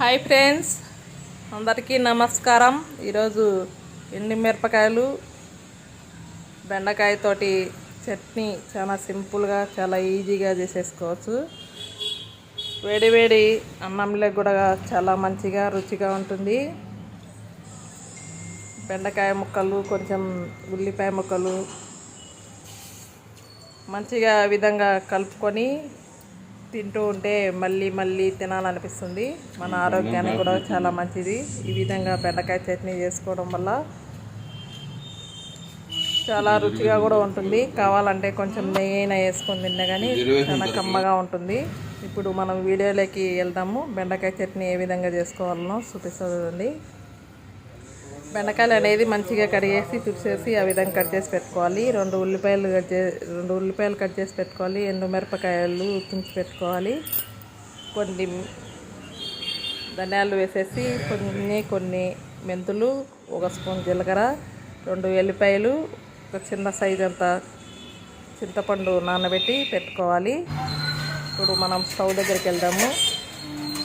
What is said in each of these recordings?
Hi friends. అందరికీ నమస్కారం. ఈరోజు ఎండి మిరపకాయలు బెండకాయతోటి చట్నీ చాలా సింపుల్గా చాలా ఈజీగా చేసేసుకోవచ్చు. వేడివేడి అన్నంలో కూడా చాలా మంచిగా రుచిగా ఉంటుంది. బెండకాయ ముక్కలు కొంచెం ఉల్లిపాయ ముక్కలు మంచిగా విధంగా కలుపుకొని తింటూ ఉంటే మళ్ళీ మళ్ళీ తినాలనిపిస్తుంది. మన ఆరోగ్యానికి కూడా చాలా మంచిది. ఈ విధంగా బెండకాయ చట్నీ చేసుకోవడం వల్ల చాలా రుచిగా కూడా ఉంటుంది. కావాలంటే కొంచెం నెయ్యి అయినా వేసుకొని తిన్నా కానీ చాలా కమ్మగా ఉంటుంది. ఇప్పుడు మనం వీడియోలోకి వెళ్దాము. బెండకాయ చట్నీ ఏ విధంగా చేసుకోవాలనో చూపిస్తుంది బెండకాయలు అనేది మంచిగా కడిగేసి తుడిచేసి ఆ విధంగా కట్ చేసి పెట్టుకోవాలి. రెండు ఉల్లిపాయలు కట్ చే రెండు ఉల్లిపాయలు కట్ చేసి పెట్టుకోవాలి. ఎండు మిరపకాయలు తుంచి పెట్టుకోవాలి. కొన్ని ధనియాలు వేసేసి కొన్ని కొన్ని మెంతులు ఒక స్పూన్ జీలకర్ర రెండు ఎల్లిపాయలు ఒక చిన్న సైజ్ అంత చింతపండు నానబెట్టి పెట్టుకోవాలి. ఇప్పుడు మనం స్టవ్ దగ్గరికి వెళ్దాము.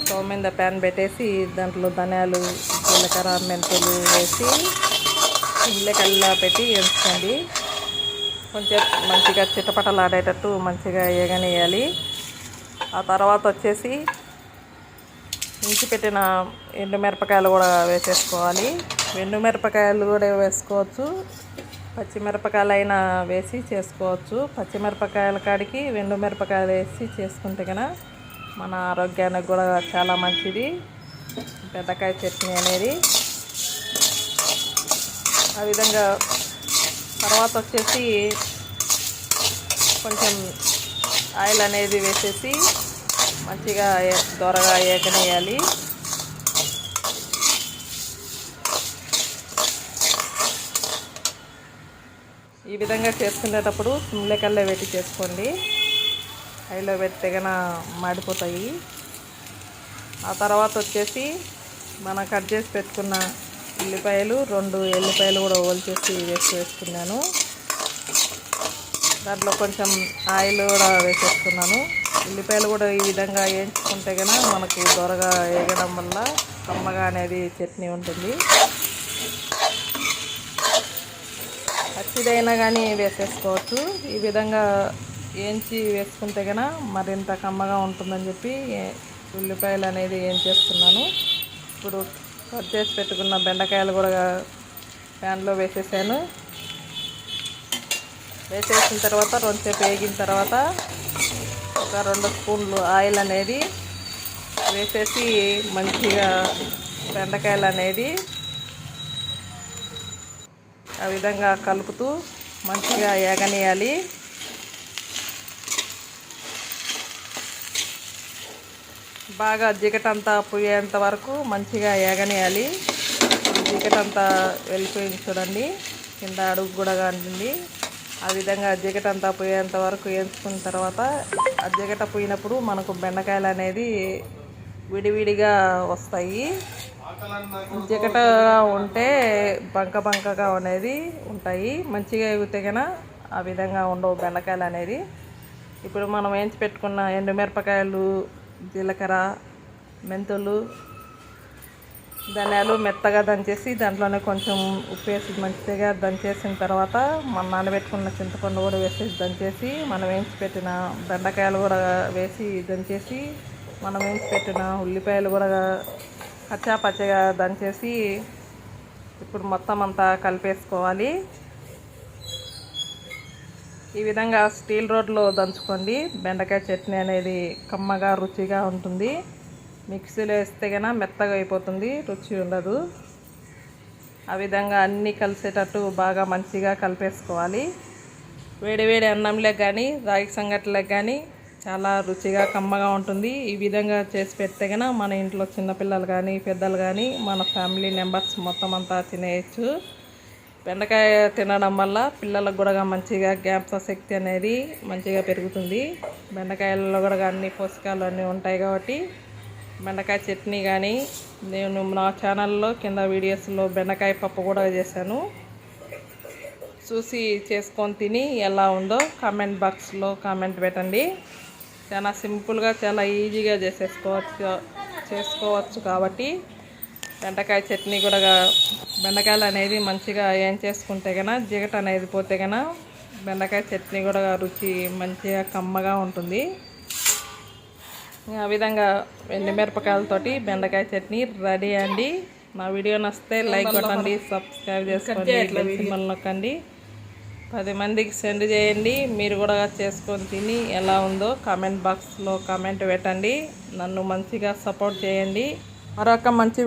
స్టవ్ మీద ప్యాన్ పెట్టేసి దాంట్లో ధనియాలు జీలకర్ర మెంతులు వేసి ఇళ్ళకల్లా పెట్టి వేసుకోండి. కొంచెం మంచిగా చిటపటలాడేటట్టు మంచిగా ఏగనేయాలి ఆ తర్వాత వచ్చేసి ఇంచి పెట్టిన ఎండుమిరపకాయలు కూడా వేసేసుకోవాలి. ఎండుమిరపకాయలు కూడా వేసుకోవచ్చు. పచ్చిమిరపకాయలు అయినా వేసి చేసుకోవచ్చు. పచ్చిమిరపకాయల కాడికి ఎండుమిరపకాయలు వేసి చేసుకుంటే కనుక మన ఆరోగ్యానికి కూడా చాలా మంచిది. బెండకాయ చట్నీ అనేది. ఆ విధంగా తర్వాత వచ్చేసి కొంచెం ఆయిల్ అనేది వేసేసి మంచిగా దొరగా ఏకనేయాలి. ఈ విధంగా చేసుకునేటప్పుడు సిమ్లకల్లా పెట్టి చేసుకోండి. హైలో పెడితే తెగన మాడిపోతాయి. ఆ తర్వాత వచ్చేసి మనం కట్ చేసి పెట్టుకున్న ఉల్లిపాయలు రెండు ఎల్లిపాయలు కూడా ఓల్చేసి వేసి వేసుకున్నాను. దాంట్లో కొంచెం ఆయిల్ కూడా వేసేసుకున్నాను. ఉల్లిపాయలు కూడా ఈ విధంగా వేయించుకుంటే కనుక మనకు దొరగా వేగడం వల్ల కమ్మగా అనేది చట్నీ ఉంటుంది. పచ్చిదైనా కానీ వేసేసుకోవచ్చు. ఈ విధంగా వేయించి వేసుకుంటే కనుక మరింత కమ్మగా ఉంటుందని చెప్పి ఉల్లిపాయలు అనేది ఏం చేస్తున్నాను ఇప్పుడు కట్ చేసి పెట్టుకున్న బెండకాయలు కూడా ప్యాన్లో వేసేసాను. వేసేసిన తర్వాత రెండుసేపు వేగిన తర్వాత ఒక రెండు స్పూన్లు ఆయిల్ అనేది వేసేసి మంచిగా బెండకాయలు అనేది ఆ విధంగా కలుపుతూ మంచిగా ఏగనీయాలి. బాగా జిగటంతా పోయేంత వరకు మంచిగా ఏగనేయాలి. జిగటంతా వెళ్ళిపోయింది చూడండి. కింద అడుగు కూడా కానింది. ఆ విధంగా జిగటంతా పోయేంత వరకు వేయించుకున్న తర్వాత ఆ జిగట పోయినప్పుడు మనకు బెండకాయలు అనేది విడివిడిగా వస్తాయి. జిగటగా ఉంటే బంక బంకగా అనేది ఉంటాయి. మంచిగా ఎగితే కన ఆ విధంగా ఉండవు బెండకాయలు అనేది. ఇప్పుడు మనం వేయించి పెట్టుకున్న ఎండుమిరపకాయలు జీలకర్ర మెంతులు ధనియాలు మెత్తగా దంచేసి దాంట్లోనే కొంచెం ఉప్పు వేసి మంచిగా దంచేసిన తర్వాత మనం నానబెట్టుకున్న చింతపండు కూడా వేసేసి దంచేసి మనం వేయించి పెట్టిన బెండకాయలు కూడా వేసి దంచేసి మనం వేయించి పెట్టిన ఉల్లిపాయలు కూడా కచ్చా పచ్చగా దంచేసి ఇప్పుడు మొత్తం అంతా కలిపేసుకోవాలి. ఈ విధంగా స్టీల్ రోడ్లో దంచుకోండి. బెండకాయ చట్నీ అనేది కమ్మగా రుచిగా ఉంటుంది. మిక్సీలో వేస్తే కన్నా మెత్తగా అయిపోతుంది రుచి ఉండదు. ఆ విధంగా అన్నీ కలిసేటట్టు బాగా మంచిగా కలిపేసుకోవాలి. వేడి వేడి అన్నంలోకి కానీ రాగి సంగట్లకు కానీ చాలా రుచిగా కమ్మగా ఉంటుంది. ఈ విధంగా చేసి పెడితే కన్నా మన ఇంట్లో చిన్నపిల్లలు కానీ పెద్దలు కానీ మన ఫ్యామిలీ మెంబర్స్ మొత్తం అంతా తినేయచ్చు. బెండకాయ తినడం వల్ల పిల్లలకు కూడా మంచిగా జ్ఞాపక శక్తి అనేది మంచిగా పెరుగుతుంది. బెండకాయలలో కూడా అన్ని పోషకాలు అన్నీ ఉంటాయి కాబట్టి బెండకాయ చట్నీ కానీ నేను నా ఛానల్లో కింద వీడియోస్లో బెండకాయ పప్పు కూడా చేశాను. చూసి చేసుకొని తిని ఎలా ఉందో కామెంట్ బాక్స్లో కామెంట్ పెట్టండి. చాలా సింపుల్గా చాలా ఈజీగా చేసేసుకోవచ్చు చేసుకోవచ్చు కాబట్టి బెండకాయ చట్నీ కూడా బెండకాయలు అనేది మంచిగా ఏం చేసుకుంటే కనుక జిగట అనేది పోతే కనుక బెండకాయ చట్నీ కూడా రుచి మంచిగా కమ్మగా ఉంటుంది. ఆ విధంగా ఎండుమిరపకాయలతోటి బెండకాయ చట్నీ రెడీ అండి. నా వీడియో నచ్చితే లైక్ కొట్టండి సబ్స్క్రైబ్ చేసుకోండి బెల్ సింబల్ నొక్కండి. పది మందికి సెండ్ చేయండి. మీరు కూడా చేసుకొని తిని ఎలా ఉందో కామెంట్ బాక్స్లో కామెంట్ పెట్టండి. నన్ను మంచిగా సపోర్ట్ చేయండి. మరొక మంచి